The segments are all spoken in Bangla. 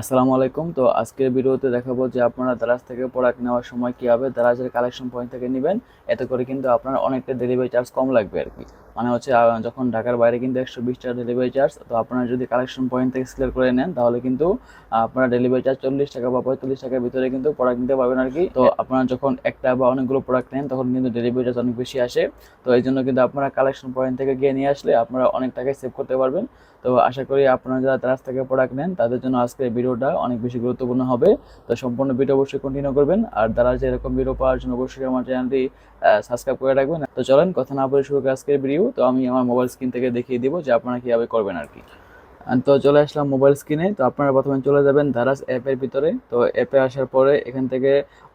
আসসালামু আলাইকুম। তো আজকের ভিডিওতে দেখাবো যে আপনারা দারাজ থেকে প্রোডাক্ট নেওয়ার সময় কীভাবে দারাজের কালেকশন পয়েন্ট থেকে নেবেন। এতে করে কিন্তু আপনার অনেকটা ডেলিভারি চার্জ কম লাগবে আর কি। মানে হচ্ছে যখন ঢাকার বাইরে কিন্তু একশো বিশ টাকা ডেলিভারি চার্জ তো আপনারা যদি কালেকশন পয়েন্ট থেকে সিলেক্ট করে নেন, তাহলে কিন্তু আপনারা ডেলিভারি চার্জ চল্লিশ টাকা বা পঁয়তাল্লিশ টাকার ভিতরে কিন্তু প্রোডাক্ট নিতে পারবেন আর কি। তো আপনারা যখন একটা বা অনেকগুলো প্রোডাক্ট নেন, তখন কিন্তু ডেলিভারি চার্জ অনেক বেশি আসে। তো এই জন্য কিন্তু আপনারা কালেকশন পয়েন্ট থেকে গিয়ে নিয়ে আসলে আপনারা অনেক টাকায় সেভ করতে পারবেন। তো আশা করি আপনারা যারা দারাজ থেকে প্রোডাক্ট নেন, তাদের জন্য আজকের ভিডিওটা অনেক বেশি গুরুত্বপূর্ণ হবে। তো সম্পূর্ণ ভিডিও অবশ্যই কন্টিনিউ করবেন। আর দ্বারা যে এরকম ভিডিও পাওয়ার জন্য অবশ্যই আমার চ্যানেলটি সাবস্ক্রাইব করে রাখবেন। তো চলেন, কথা না বলে শুরু করে আজকের ভিডিও তো আমি আমার মোবাইল স্ক্রিন থেকে দেখিয়ে দিব যে আপনারা কীভাবে করবেন আর কি। তো চলে আসলাম মোবাইল স্ক্রিনে তো আপনারা প্রথমে চলে যাবেন ধারাস অ্যাপের ভিতরে। তো অ্যাপে আসার পরে এখান থেকে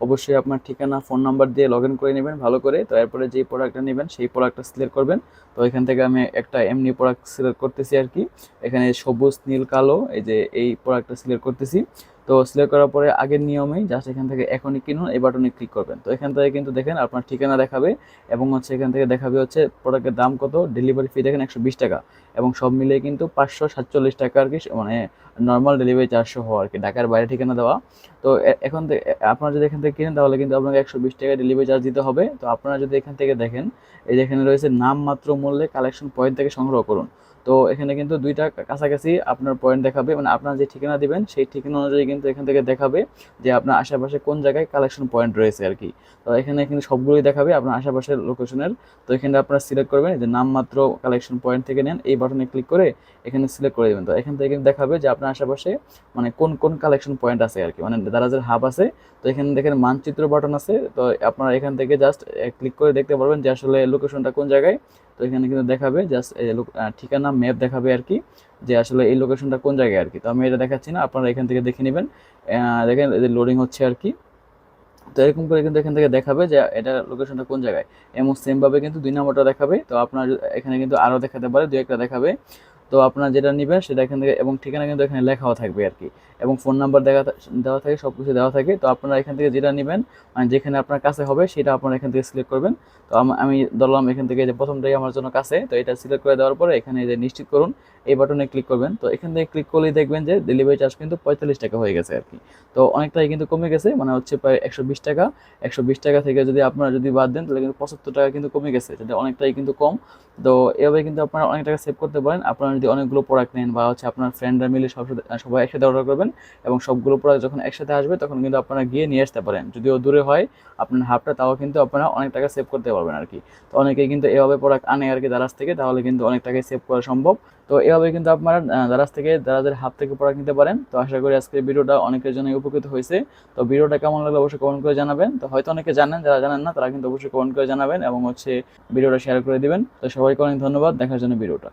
অবশ্যই আপনার ঠিকানা ফোন নাম্বার দিয়ে লগ করে নেবেন ভালো করে। তো এরপরে যেই প্রোডাক্টটা নেবেন, সেই প্রোডাক্টটা সিলেক্ট করবেন। তো এখান থেকে আমি একটা এমনি প্রোডাক্ট সিলেক্ট করতেছি আর কি। এখানে সবুজ, নীল, কালো এই যে এই প্রোডাক্টটা সিলেক্ট করতেছি। তো সিলেক্ট করার পরে আগের নিয়মেই জাস্ট এখান থেকে এখনই কিনুন, এই বাটনে ক্লিক করবেন। তো এখান থেকে কিন্তু দেখেন আপনার ঠিকানা দেখাবে এবং হচ্ছে এখান থেকে দেখাবে হচ্ছে প্রোডাক্টের দাম কত ডেলিভারি ফি দেখেন একশো বিশ টাকা এবং সব মিলিয়ে কিন্তু পাঁচশো সাতচল্লিশ টাকা আর কি মানে নর্মাল ডেলিভারি চারশো হওয়া আর কি, ঢাকার বাইরে ঠিকানা দেওয়া। তো এখন থেকে আপনারা যদি এখান থেকে কিনেন তাহলে কিন্তু আপনাকে একশো বিশ টাকা ডেলিভারি চার্জ দিতে হবে। তো আপনারা যদি এখান থেকে দেখেন, এই যেখানে রয়েছে নাম মাত্র মূল্যে কালেকশন পয়েন্ট থেকে সংগ্রহ করুন। তো এখানে কিন্তু দুইটা কাছাকাছি আপনার পয়েন্ট দেখাবে মানে আপনার যে ঠিকানা দিবেন, সেই ঠিকানা অনুযায়ী কিন্তু এখান থেকে দেখাবে যে আপনার আশেপাশে কোন জায়গায় কালেকশন পয়েন্ট রয়েছে আর কি। তো এখানে কিন্তু সবগুলোই দেখাবে আপনার আশেপাশের লোকেশনের তো এখানে আপনারা সিলেক্ট করবেন যে নামমাত্র কালেকশন পয়েন্ট থেকে নেন, এই বাটনে ক্লিক করে এখানে সিলেক্ট করে দেবেন। তো এখান থেকে কিন্তু দেখাবে যে আপনার আশেপাশে মানে কোন কোন কালেকশন পয়েন্ট আছে আর কি মানে দারাজের হাব আছে। তো এখানে দেখেন মানচিত্র বাটন আছে, তো আপনারা এখান থেকে জাস্ট ক্লিক করে দেখতে পারবেন যে আসলে লোকেশনটা কোন জায়গায়। তো এখানে কিন্তু দেখাবে জাস্ট ঠিকানা ম্যাপ দেখাবে আর কি, যে আসলে এই লোকেশনটা কোন জায়গায় আর কি। তো আমি এটা দেখাচ্ছি না, আপনারা এখান থেকে দেখে নেবেন। দেখেন লোডিং হচ্ছে আর কি। তো এরকম করে কিন্তু এখান থেকে দেখাবে যে এটা লোকেশনটা কোন জায়গায়। এমন সেমভাবে কিন্তু দুই নম্বরটা দেখাবে। তো আপনার এখানে কিন্তু আরও দেখাতে পারে দু একটা দেখাবে। তো আপনার যেটা নেবেন সেটা এখান থেকে এবং ঠিকানা কিন্তু এখানে লেখাও থাকবে আর কি। এবং ফোন নাম্বার দেখা দেওয়া থাকে সব কিছু দেওয়া থাকে। তো আপনারা এখান থেকে যেটা নেবেন মানে যেখানে আপনার কাছে হবে সেটা আপনারা এখান থেকে সিলেক্ট করবেন। তো আমি ধরলাম এখান থেকে যে প্রথমটাই আমার জন্য কাছে, তো এটা সিলেক্ট করে দেওয়ার পরে এখানে যে নিশ্চিত করুন, এই বাটনে ক্লিক করবেন। তো এখান থেকে ক্লিক করলেই দেখবেন যে ডেলিভারি চার্জ কিন্তু পঁয়তাল্লিশ টাকা হয়ে গেছে আর কি। তো অনেকটাই কিন্তু কমে গেছে মানে হচ্ছে প্রায় একশো বিশ টাকা। একশো বিশ টাকা থেকে যদি আপনারা যদি বাদ দেন, তাহলে কিন্তু পঁচাত্তর টাকা কিন্তু কমে গেছে যেটা অনেকটাই কিন্তু কম। তো এভাবে কিন্তু আপনারা অনেক টাকা সেভ করতে পারেন। আপনারা যদি অনেকগুলো প্রোডাক্ট নেন বা হচ্ছে আপনার ফ্রেন্ডরা মিলে সব সবাই একসাথে অর্ডার করবেন এবং সবগুলো প্রোডাক্ট যখন একসাথে আসবে, তখন কিন্তু আপনারা গিয়ে নিয়ে আসতে পারেন। যদিও দূরে হয়, আপনার হাফটা তাও কিন্তু আপনারা অনেক টাকা সেভ করতে পারবেন আর কি তো অনেকেই কিন্তু এভাবে প্রোডাক্ট আনে আর কি দারাজ থেকে, তাহলে কিন্তু অনেক টাকায় সেভ করা সম্ভব। তো এভাবে কিন্তু আপনারা দারাজ থেকে দারাজের হাত থেকে প্রোডাক্ট নিতে পারেন, তো আশা করি আজকের ভিডিওটা অনেকের জন্য উপকৃত হয়েছে। তো ভিডিওটা কেমন লাগল অবশ্যই কমেন্ট করে জানাবেন। তো হয়তো অনেকে জানেন, যারা জানেন না, তারা কিন্তু অবশ্যই কমেন্ট করে জানাবেন এবং হচ্ছে ভিডিওটা শেয়ার করে দিবেন। তো সবাইকে অনেক ধন্যবাদ। দেখার জন্য ভিডিওটা।